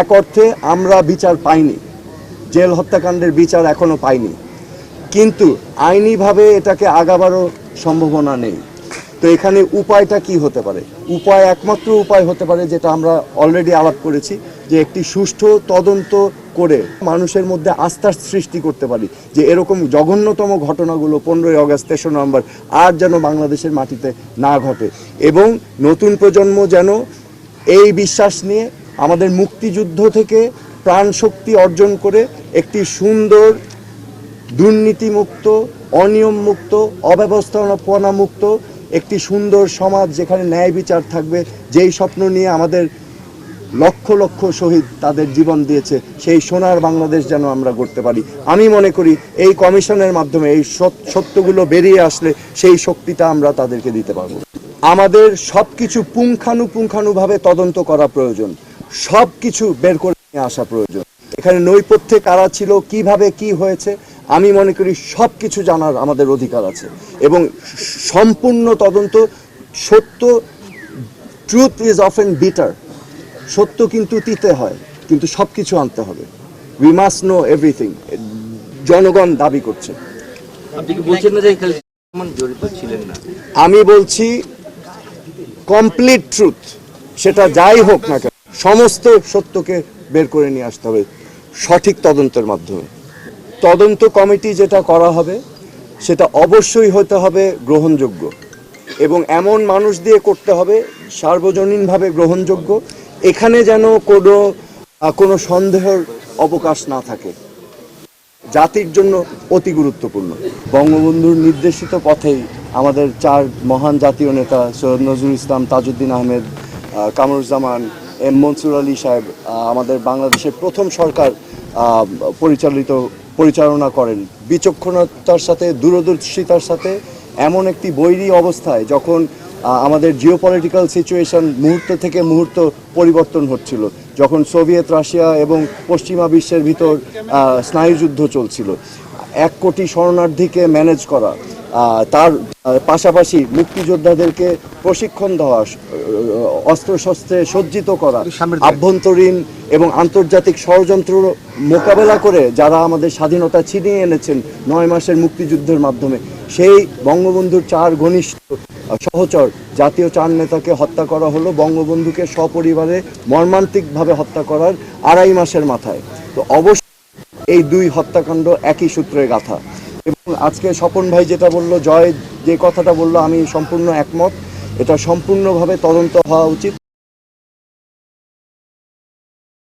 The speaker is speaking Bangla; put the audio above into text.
এক অর্থে আমরা বিচার পাইনি। জেল হত্যাকাণ্ডের বিচার এখনও পাইনি। কিন্তু আইনিভাবে এটাকে আগাবারও সম্ভাবনা নেই। তো এখানে উপায়টা কি হতে পারে? উপায় একমাত্র উপায় হতে পারে যেটা আমরা অলরেডি আলাপ করেছি, যে একটি সুষ্ঠু তদন্ত করে মানুষের মধ্যে আস্থার সৃষ্টি করতে পারি, যে এরকম জঘন্যতম ঘটনাগুলো পনেরোই আগস্ট তেসরা নভেম্বর আর যেন বাংলাদেশের মাটিতে না ঘটে। এবং নতুন প্রজন্ম যেন এই বিশ্বাস নিয়ে আমাদের মুক্তিযুদ্ধ থেকে প্রাণ শক্তি অর্জন করে একটি সুন্দর, দুর্নীতিমুক্ত, অনিয়মমুক্ত অব্যবস্থাপনা মুক্ত একটি সুন্দর সমাজ যেখানে ন্যায় বিচার থাকবে, যেই স্বপ্ন নিয়ে আমাদের লক্ষ লক্ষ শহীদ তাদের জীবন দিয়েছে, সেই সোনার বাংলাদেশ যেন আমরা করতে পারি। আমি মনে করি এই কমিশনের মাধ্যমে, এই সত্যগুলো বেরিয়ে আসলে সেই শক্তিটা আমরা তাদেরকে দিতে পারব। আমাদের সব কিছু পুঙ্খানুপুঙ্খানুভাবে তদন্ত করা প্রয়োজন। সব কিছু বের করে নিয়ে আসা প্রয়োজন। এখানে নৈপথ্যে কারা ছিল কীভাবে কি হয়েছে আমি মনে করি সব কিছু জানার আমাদের অধিকার আছে। এবং সম্পূর্ণ তদন্ত সত্য ট্রুথ ইজ অফেন বিটার সত্য কিন্তু তিতে হয় কিন্তু সব কিছু আনতে হবে। উই মাস্ট নো এভরিথিং জনগণ দাবি করছে। আমি বলছি কমপ্লিট ট্রুথ সেটা যাই হোক না কেন। সমস্ত সত্যকে বের করে নিয়ে আসতে হবে সঠিক তদন্তের মাধ্যমে। তদন্ত কমিটি যেটা করা হবে, সেটা অবশ্যই হতে হবে গ্রহণযোগ্য এবং এমন মানুষ দিয়ে করতে হবে সার্বজনীনভাবে গ্রহণযোগ্য, এখানে যেন কোনো কোনো সন্দেহের অবকাশ না থাকে। জাতির জন্য অতি গুরুত্বপূর্ণ। বঙ্গবন্ধুর নির্দেশিত পথেই আমাদের চার মহান জাতীয় নেতা, সৈয়দ নজরুল ইসলাম, তাজউদ্দিন আহমেদ কামরুজ্জামান এম মনসুর আলী সাহেব আমাদের বাংলাদেশের প্রথম সরকার পরিচালিত, পরিচালনা করেন। বিচক্ষণতার সাথে, দূরদর্শিতার সাথে এমন একটি বৈরী অবস্থায় যখন আমাদের জিও পলিটিক্যাল সিচুয়েশন মুহূর্ত থেকে মুহূর্ত পরিবর্তন হচ্ছিল, যখন সোভিয়েত রাশিয়া এবং পশ্চিমা বিশ্বের ভিতর স্নায়ুযুদ্ধ চলছিল। এক কোটি শরণার্থীকে ম্যানেজ করা তার পাশাপাশি মুক্তিযোদ্ধাদেরকে প্রশিক্ষণ দেওয়া অস্ত্রশস্ত্রে সজ্জিত করা আভ্যন্তরীণ এবং আন্তর্জাতিক ষড়যন্ত্র মোকাবেলা করে যারা আমাদের স্বাধীনতা ছিনিয়ে এনেছেন নয় মাসের মুক্তিযুদ্ধের মাধ্যমে সেই বঙ্গবন্ধুর চার ঘনিষ্ঠ সহচর জাতীয় চার নেতাকে হত্যা করা হলো বঙ্গবন্ধুকে সপরিবারে মর্মান্তিকভাবে হত্যা করার আড়াই মাসের মাথায়। তো অবশ্যই এই দুই হত্যাকাণ্ড একই সূত্রে গাথা। এবং আজকে স্বপন ভাই যেটা বলল, জয় যে কথাটা বলল, আমি সম্পূর্ণ একমত। এটা সম্পূর্ণভাবে তদন্ত হওয়া উচিত।